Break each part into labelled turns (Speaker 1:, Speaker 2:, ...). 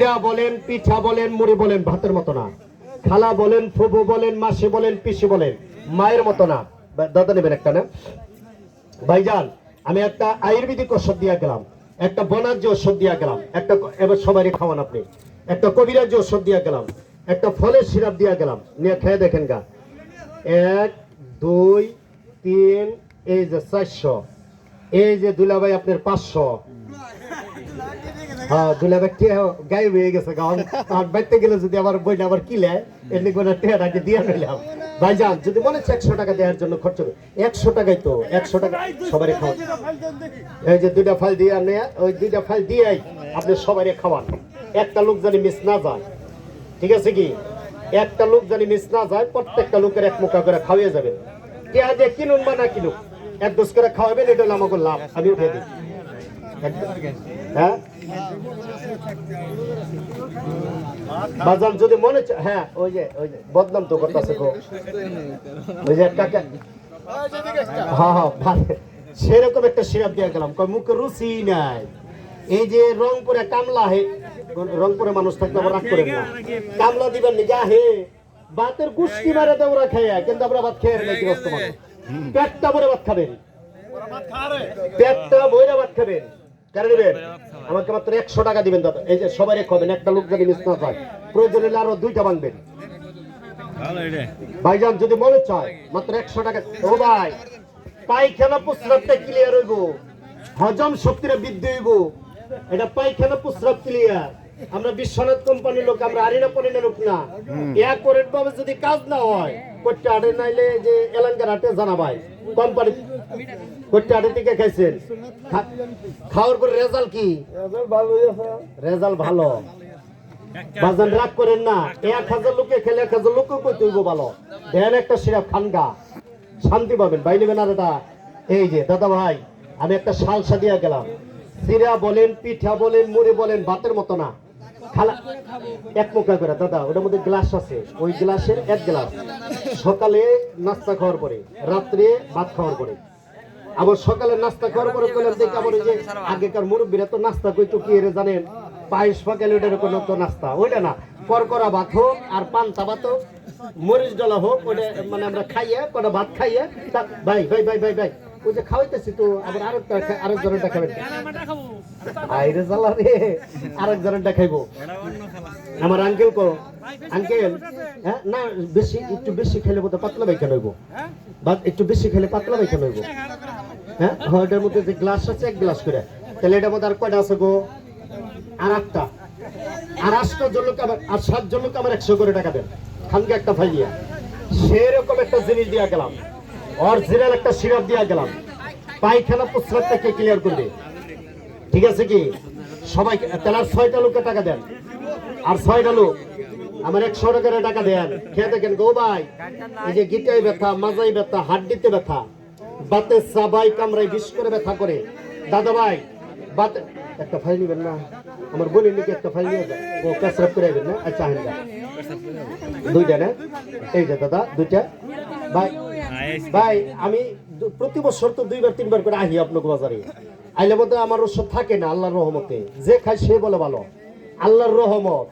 Speaker 1: পিঠা বলেন পিঠা বলেন, মুড়ি বলেন, ভাতের মতো না। খালা বলেন, ফুবু বলেন, মাসি বলেন, পিসি বলেন, মায়ের মতো না। দাদা নেবেন একটা না? ভাইজান, আমি একটা আয়ুর্বেদিক ওষুধ দিয়া গেলাম, একটা বনার্য ওষুধ দিয়া গেলাম, একটা এবার সবারই খাওয়ান আপনি। একটা কবিরাজ্য ওষুধ দিয়া গেলাম, একটা ফলের সিরাপ দিয়া গেলাম, নিয়ে খেয়ে দেখেন গা। এক, দুই, তিন, এই যে চারশো, এই যে দুলাভাই আপনার পাঁচশো হ্যাঁ দুলাভাই কে গায়ে হয়ে গেছে গান আর বাইতে গেলে যদি আবার বইটা আবার কিলে এমনি করে টেহাটাকে দিয়ে নিলাম ভাইজান, যদি মনে হচ্ছে একশো টাকা দেওয়ার জন্য খরচ হবে, একশো টাকাই তো, একশো টাকা সবারই খাওয়ান এই যে দুইটা ফাইল দিয়ে আনে, ওই দুইটা ফাইল দিয়েই আপনি সবারই খাওয়ান। একটা লোক জানি মিস না যায়, ঠিক আছে কি? একটা লোক জানি মিস না যায়, প্রত্যেকটা লোকের এক মুখা করে খাওয়িয়ে যাবেন কে আজ কিনুন বা না কিনুক, এক দোষ করে খাওয়াবেন, এটা হলো আমাকে লাভ, আমি উঠে দিই। হ্যাঁ? বাজান যদি মনে হ্যাঁ ওই যে ওই যে বদনাম তো করতেছে গো ওই যে কাকা হ্যাঁ হ্যাঁ। সেরকম একটা সিরাপ দিয়ে গেলাম। কয় মুখে রুচি নাই। এই যে রংপুরে কামলা হে রংপুরে মানুষ থাকলে আবার রাগ করেন না। কামলা দিবেন নি যা হে ভাতের গুষ্টি মারে দেয় ওরা খেয়ে কিন্তু আমরা ভাত খেয়ে নেই গৃহস্থ মানুষ। পেটটা ভরে ভাত খাবেন। পেটটা ভরে ভাত খাবেন। কেন নেবেন আমাকে মাত্র একশো টাকা দিবেন দাদা। এই যে সবাই এক হবেন একটা লোক যদি মিস না হয় প্রয়োজন হলে আরও দুইটা ভাঙবেন ভাইজান যদি মনে চায় মাত্র একশো টাকা। ও ভাই পায়খানা প্রস্রাবটা ক্লিয়ার হইব। হজম শক্তিটা বৃদ্ধি হইব। এটা পায়খানা প্রস্রাব ক্লিয়ার আমরা বিশ্বনাথ কোম্পানির লোক আমরা আরিনা পরিনা লোক না। এক করে ভাবে যদি কাজ না হয় করতে আটে নাইলে যে হাটে জানাবাই কোম্পানি করতে আটে থেকে খাইছেন। খাওয়ার পর রেজাল্ট কি? রেজাল্ট ভালো বাজান রাগ করেন না এক হাজার লোকে খেলে এক হাজার লোকও কই ভালো। দেন একটা সিরাপ খানগা। শান্তি পাবেন ভাই নেবেন আর এটা এই যে দাদা ভাই আমি একটা সালসা দিয়ে গেলাম। সিরা বলেন পিঠা বলেন মুড়ি বলেন ভাতের মতো না। এক মুখা করে, দাদা, ওটার মধ্যে গ্লাস আছে। ওই গ্লাসের এক গ্লাস সকালে নাস্তা খাওয়ার পরে, রাত্রে ভাত খাওয়ার পরে। আবার সকালে নাস্তা খাওয়ার পরে কইলাম, দেখি আবার যে আগেকার মুরব্বীরা তো নাস্তা কইতো কি এর জানেন? পায়েস পাকালে ওটার কোনো তো নাস্তা। ওইটা না করকরা ভাত হোক আর পান্তা ভাত হোক, মরিচ ডলা হোক ওটা মানে আমরা খাইয়া, কটা ভাত খাইয়া ভাই ভাই ভাই ভাই ভাই, ওই যে খাওয়াইতেছি তো, আবার আরেকটা খা- আরেকজনের দেখাবেন আইরে রে। আরেকজনের দেখাইবো। আমার আঙ্কেল কো। আঙ্কেল হ্যাঁ? না বেশি একটু বেশি খেলে পাতলা বা একটু বেশি খেলে পাতলা হ্যাঁ হ্যাঁ, এটার মধ্যে যে গ্লাস আছে এক গ্লাস করে। তাহলে এটার মধ্যে আর কয়টা আছে গো? আর আটটা। আর আটটা জনকে আবার আর সাত জনকে আবার একশো করে টাকা দেন। খানকে একটা ফাইলিয়া সেরকম একটা জিনিস দিয়া গেলাম। অরিজিনাল একটা সিরাপ দিয়া গেলাম। পায়খানা প্রস্রাবটাকে ক্লিয়ার করবে? ঠিক আছে কি? সবাই, তাহলে আর ছয়টা লোককে টাকা দেন। আর ছয়টা লোক, আমার একশো টাকার টাকা দেন। খেয়ে দেখেন গো ভাই, এই যে গিটাই ব্যথা মাজাই ব্যথা, হাড্ডিতে ব্যথা, বাতে সাবাই কামড়াই বিষ করে ব্যথা করে। দাদা ভাই, বাতে, একটা ফাইল নিবেন না? আমার বোনের নাকি একটা ফাইল নিয়ে যায় ও পেশরাপ করে আইবেন না? আচ্ছা গা। দুইটা না? এই যে দাদা, দুইটা। ভাই ভাই, আমি প্রতি বছর তো দুইবার, তিনবার করে আহি আপনাকে বাজারে। আইলে মধ্যে আমার ওষুধ থাকে না আল্লাহর রহমতে। যে খায় সে বলে ভালো। আল্লাহর রহমত।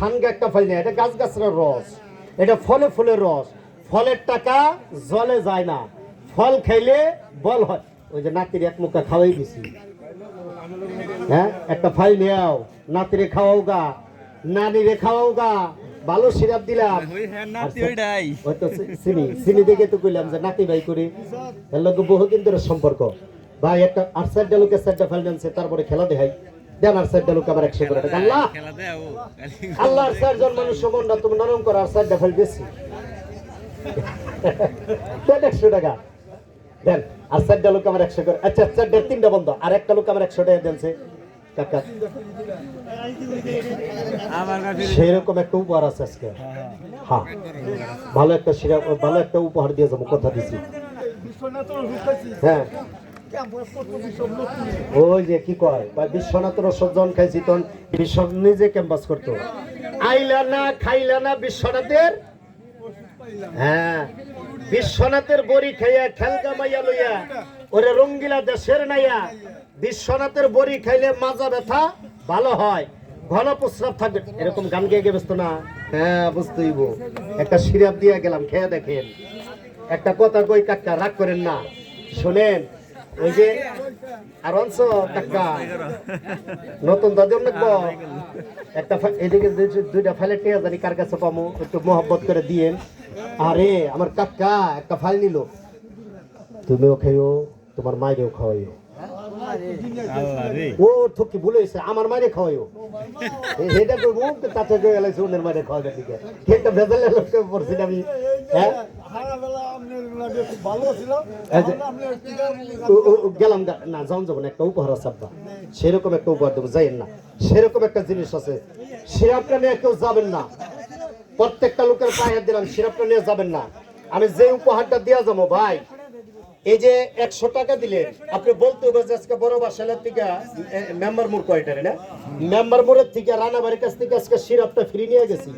Speaker 1: খানগা একটা ফল নেই এটা গাছ গাছের রস। এটা ফলে ফুলের রস। ফলের টাকা জলে যায় না। ফল খাইলে বল হয়। ওই যে নাতির এক মুখা খাওয়াই দিছি। হ্যাঁ একটা ফাইল নিয়াও। নাতিরে খাওয়াও গা। নানিরে খাওয়াও গা। ভালো সিরাপ দিলাম। ওই তো চি- চিনি চিনি দেখে তো কইলাম যে নাতি ভাই করি। এর লগে বহুদিন ধরে সম্পর্ক। ভাই একটা আর সাইডটা লোকের সাইডটা ফাইল আনছে তারপরে খেলা দেখাই। দেন আর সাইডটা লোক আবার একশো করে টাকা। আল্লাহ! আল্লাহর চারজন মানুষ মনটা তুমি নরম করো আর সাইডটা ফাইল বেশি। দেন একশো টাকা। দেন আর চারটা লোক আমার একশো করে। আচ্ছা চারটার তিনটা বন্ধ। আর একটা লোক আমার একশো টাকা দেনছে। কাকা। সেরকম একটা উপহার আছে আজকে। হ্যাঁ। ভালো একটা ভালো একটা উপহার দিয়ে যাব কথা দিছি। হ্যাঁ। ওই যে কি কয় বা যখন খাইছি তখন নিজে ক্যাম্পাস করতো। আইলা না, খাইলা না বিশ্বনাথের? হ্যাঁ বিশ্বনাথের বড়ি খাইয়া খেলগা মাইয়া লইয়া, ওরে রঙ্গিলা দেশের নাইয়া, বিশ্বনাথের বড়ি খাইলে মাজা ব্যথা ভালো হয়, ঘন প্রস্রাব থাকবে এরকম গান গেয়ে ব্যস্ত না? হ্যাঁ বুঝতেইব। একটা সিরাপ দিয়ে গেলাম, খেয়ে দেখেন। একটা কথা কই কাকা রাগ করেন না। শোনেন ওই যে আর অংশ কাকা নতুন দাদিও লাগবো। একটা এদিকে দুইটা ফাইলের টিয়া জানি কার কাছে পামো, একটু মহব্বত করে দিয়েন। আরে, আমার কাকা একটা ফাইল নিল। তুমিও খেয়েও তোমার মায়েরও খাওয়াইও। ও তোর কি ভুলে আমার মায়ের খাওয়াইও। এটা তো মুখ তাতে গেছে অন্যের মায়ের খাওয়াবে দিকে। কি একটা ভেজালের লোককে পড়ছি আমি। হ্যাঁ? গেলাম না যাও যাব না একটা উপহার আছে আব্বা। সেরকম একটা উপহার দেবো যাইয়েন না। সেরকম একটা জিনিস আছে। সিরাপটা নিয়ে কেউ যাবেন না। প্রত্যেকটা লোকের পায়ে দিলাম সিরাপটা নিয়ে যাবেন না। আমি যে উপহারটা দেওয়া যাব ভাই এই যে একশো টাকা দিলে আপনি বলতে হবে যে আজকে বড় বাসালের থেকে মেম্বার মোড় কয়টারে না? মেম্বার মোড়ের থেকে রানাবাড়ির কাছ থেকে আজকে সিরাপটা ফ্রি নিয়ে গেছি।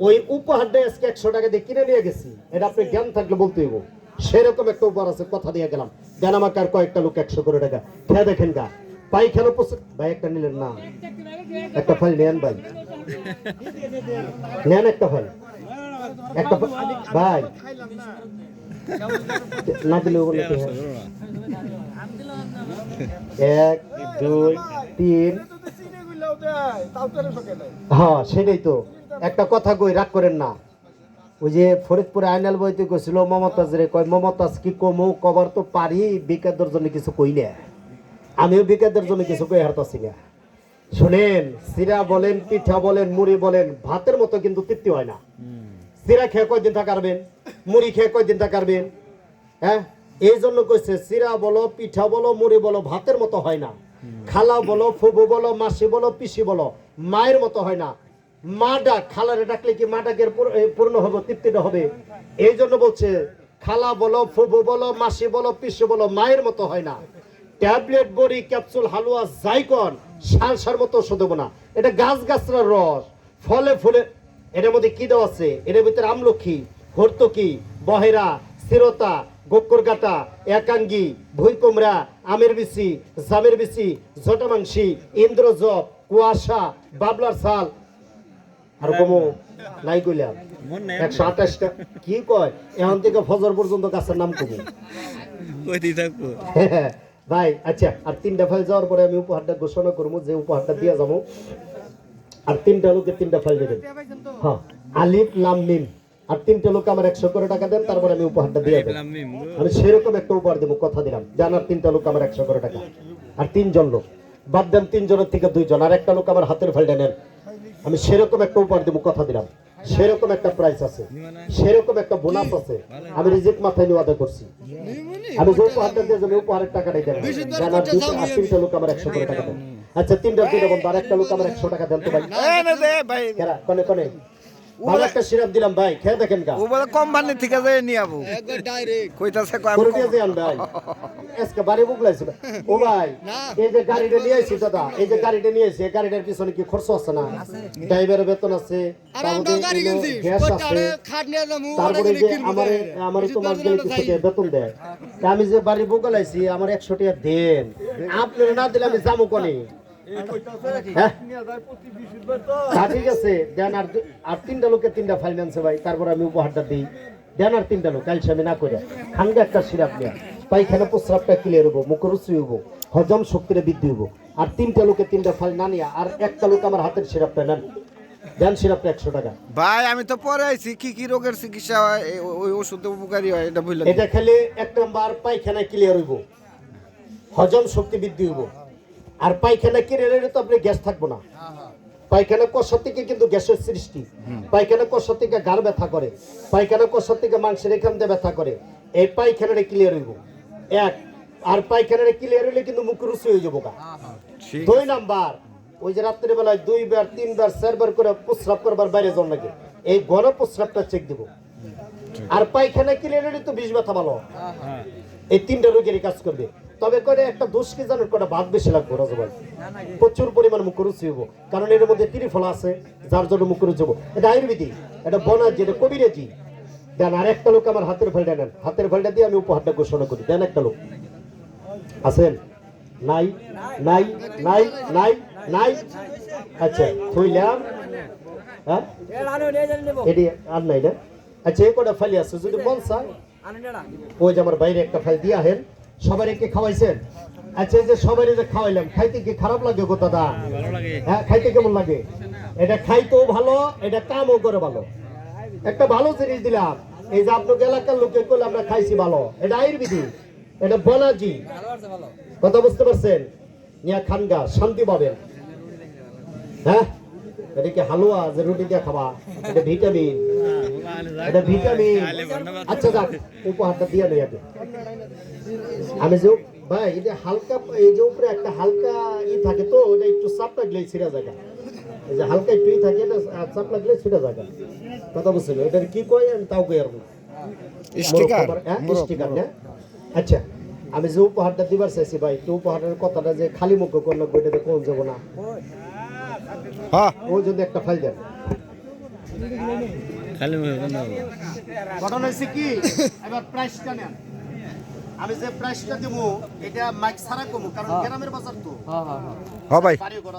Speaker 1: ওই উপহারটা আজকে একশো টাকা দিয়ে কিনে নিয়ে গেছি। এটা আপনি জ্ঞান থাকলে বলতে হইব। সেরকম একটা উপহার আছে, কথা দিয়ে গেলাম। জ্ঞান আমাকে আর কয়েকটা লোক একশো করে টাকা। খেয়ে দেখেন গা পাইখানা প্রস্তুত ভাই, একটা নিলেন না। একটা ফাইল নেন ভাই। নেন একটা ফাইল। একটা ভাই। না দিলে হয়? এক, দুই, তিন। হ্যাঁ সেটাই তো। একটা কথা কই, রাগ করেন না। ওই যে ফরিদপুরে আইনাল বইতে কইছিল মমতাজ রে, কয়, মমতাজ কি কমো? কবার তো পারি, বিকাদের জন্য কিছু কই না। আমিও বিকাদের জন্য কিছু কই হারতাছি না। শুনেন, সিরা বলেন, পিঠা বলেন, মুড়ি বলেন, ভাতের মতো কিন্তু তৃপ্তি হয় না। সিরা খেয়ে কয়দিন থাকারবেন মুড়ি খেয়ে কয়দিন থাকারবেন হ্যাঁ? এই জন্য কইছে, সিরা বলো, পিঠা বলো, মুড়ি বলো, ভাতের মতো হয় না। খালা বলো ফুবু বলো, মাসি বলো, পিসি বলো, মায়ের মতো হয় না। মা ডাক খালারে ডাকলে কি মা ডাকের পূর্ণ হবে, তৃপ্তিটা হবে? এই জন্য বলছে, খালা বলো ফুবু বলো, মাসি বলো, পিসি বলো, মায়ের মতো হয় না। ট্যাবলেট, বড়ি, ক্যাপসুল, হালুয়া, জাইকন সার সার মতো ওষুধ না। এটা গাছ গাছরার রস, ফলে ফুলে এটার মধ্যে কি দেওয়া আছে? এটার ভিতরে আমলক্ষী হর্তকি বহেরা, স্থিরতা, গোক্করগাটা, একাঙ্গি, ভুইকুমড়া, আমের বিচি, জামের বিচি, জটামাংসি, ইন্দ্রজব, কুয়াশা, বাবলার সাল আর কমো নাই কইলাম। একশো আঠাশটা কি কয়? এখন থেকে ফজর পর্যন্ত গাছের নাম কমু।
Speaker 2: থাকব।
Speaker 1: ভাই আচ্ছা আর তিনটা ফাইল যাওয়ার পরে আমি উপহারটা ঘোষণা করব যে উপহারটা দিয়ে যাব। আর তিনটা লোকে তিনটা ফাইল দেবেন হ্যাঁ আলিফ লাম মিম। আর তিনটা লোক আমার একশো করে টাকা দেন তারপরে আমি উপহারটা দিয়ে দেবো। আমি সেরকম একটা উপহার দেবো কথা দিলাম। জানার তিনটা লোক আমার একশো করে টাকা। আর তিনজন লোক। বাদ দেন তিনজনের থেকে দুইজন। আর একটা লোক আমার হাতের ফাইলটা নেন। আমি সেরকম একটা উপহার দেবো কথা দিলাম। সেরকম একটা প্রাইস আছে। সেরকম একটা বোনাস আছে। আমি রিজিক মাথায় নিয়ে আদায় করছি। আমি যে উপহারটা দিয়ে যাব উপহারের টাকাটাই দেন। জানার দুটো আর তিনটা লোক আমার একশো করে টাকা দেন। আচ্ছা তিনটা দুটো বন্ধু আর একটা লোক আমার একশো টাকা দেন তো ভাই। কনে কনে। ভালো একটা সিরাপ দিলাম ভাই। খেয়ে দেখেন গা।
Speaker 3: ও বলে কোম্পানি থেকে যাই নিয়ে আবু। কইতাছে কয় আমি
Speaker 1: করে দিয়ে যান ভাই। আজকে বাড়ি বুকলাইছি ও ভাই এই যে গাড়িটা নিয়ে আইছি দাদা এই যে গাড়িটা নিয়ে আইছি এই গাড়িটার পিছনে কি খরচ আছে না? ড্রাইভারের বেতন আছে আমি যে বাড়ি বুকলাইছি আমার একশো টাকা দেন। আপনারা না দিলে আমি যাব কোনে? হ্যাঁ তা ঠিক আছে। দেন আর আর তিনটা লোকের তিনটা ফাইন্যান্সে ভাই তারপর আমি উপহারটা দিই। দেন আর তিনটা লোক না করে একটা সিরাপ নিয়ে পায়খানা প্রস্রাবটা ক্লিয়ার হব মুখরুচি হব হজম শক্তিটা বৃদ্ধি হব আর তিনটা লোকে তিনটা ফাইল না নিয়ে আর একটা লোক আমার হাতের সিরাপটা নেন। দেন সিরাপটা একশো টাকা।
Speaker 3: ভাই আমি তো পরে আইছি কি কি রোগের চিকিৎসা হয়? ওই ওষুধ উপকারী হয় এটা
Speaker 1: এটা খেলে এক নাম্বার পায়খানা ক্লিয়ার হইব। হজম শক্তি বৃদ্ধি হইব। আর পায়খানা ক্লিয়ার হলে তো আপনি গ্যাস থাকব না। পায়খানা কষা থেকে কিন্তু গ্যাসের সৃষ্টি। পায়খানা কষা থেকে গার ব্যথা করে। পায়খানা কষা থেকে মাংসের এখান দিয়ে ব্যথা করে। এই পায়খানাটা ক্লিয়ার হইব। এক আর পায়খানাটা ক্লিয়ার হইলে কিন্তু মুখ রুচি হয়ে যাব গা। দুই নাম্বার ওই যে রাত্রে বেলায় দুইবার তিনবার চারবার করে প্রস্রাব করবার বাইরে যাওয়ার লাগে। এই গণ প্রস্রাবটা চেক দিব। আর পায়খানা ক্লিয়ার হলে তো বিষ ব্যথা ভালো। এই তিনটা রোগেরই কাজ করবে। তবে করে একটা দোষ কি জানেন? কটা বাদ বেশি লাগবে রাজু ভাই। প্রচুর পরিমাণ মুখরুচি হব কারণ এর মধ্যে ত্রিফল আছে যার জন্য মুখরুচি হব এটা আয়ুর্বেদিক এটা বনাজি এটা কবিরাজি দেন আর একটা লোক আমার হাতের ফলটা নেন। হাতের ফলটা দিয়ে আমি উপহারটা ঘোষণা করি। দেন একটা লোক। আছেন? নাই? নাই? নাই? নাই? নাই? আচ্ছা থইলাম। হ্যাঁ? এটি আর নাই না? আচ্ছা এই কটা ফাইলি আছে? যদি মন চায়। ওই যে আমার বাইরে একটা ফাইল দিয়া হেন সবাই কে খাওয়াইছেন? আচ্ছা এই যে সবাই যে খাওয়াইলাম খাইতে কি খারাপ লাগে গো দাদা? হ্যাঁ খাইতে কেমন লাগে? এটা খাইতেও ভালো এটা কামও করে ভালো। একটা ভালো জিনিস দিলাম এই যে আপনার এলাকার লোকে করলে আমরা খাইছি ভালো। এটা আয়ুর্বেদিক এটা বনাজি। কথা বুঝতে পারছেন? নিয়া খানগা শান্তি পাবেন। হ্যাঁ? এটা কি হালুয়া যে রুটি দিয়ে খাবা? এটা ভিটামিন। এটা ভিটামিন আচ্ছা যাক উপহারটা দিয়ে নেই আগে আমি যে ভাই এটা হালকা এই যে উপরে একটা হালকা ই থাকে তো ওটা একটু চাপ লাগলে ছিঁড়া জায়গা এই যে হালকা একটু ই থাকে এটা চাপ লাগলে ছিঁড়া জায়গা কথা বুঝছেন এটা কি কয় আমি তাও কই আর
Speaker 3: স্টিকার
Speaker 1: স্টিকার না আচ্ছা আমি যে উপহারটা দিবার চাইছি ভাই তো উপহারের কথাটা যে খালি মুখ করলে বইটাতে কোন যাব না ও যদি একটা ফাইল দেন। ঘটনা হয়েছে কি? এবার প্রাইসটা নেন। আমি যে প্রাইসটা দেবো এটা মাইক ছাড়া কমু কারণ গ্রামের বাজার তো।
Speaker 3: হ্যাঁ ভাই
Speaker 1: হ্যাঁ। ঘর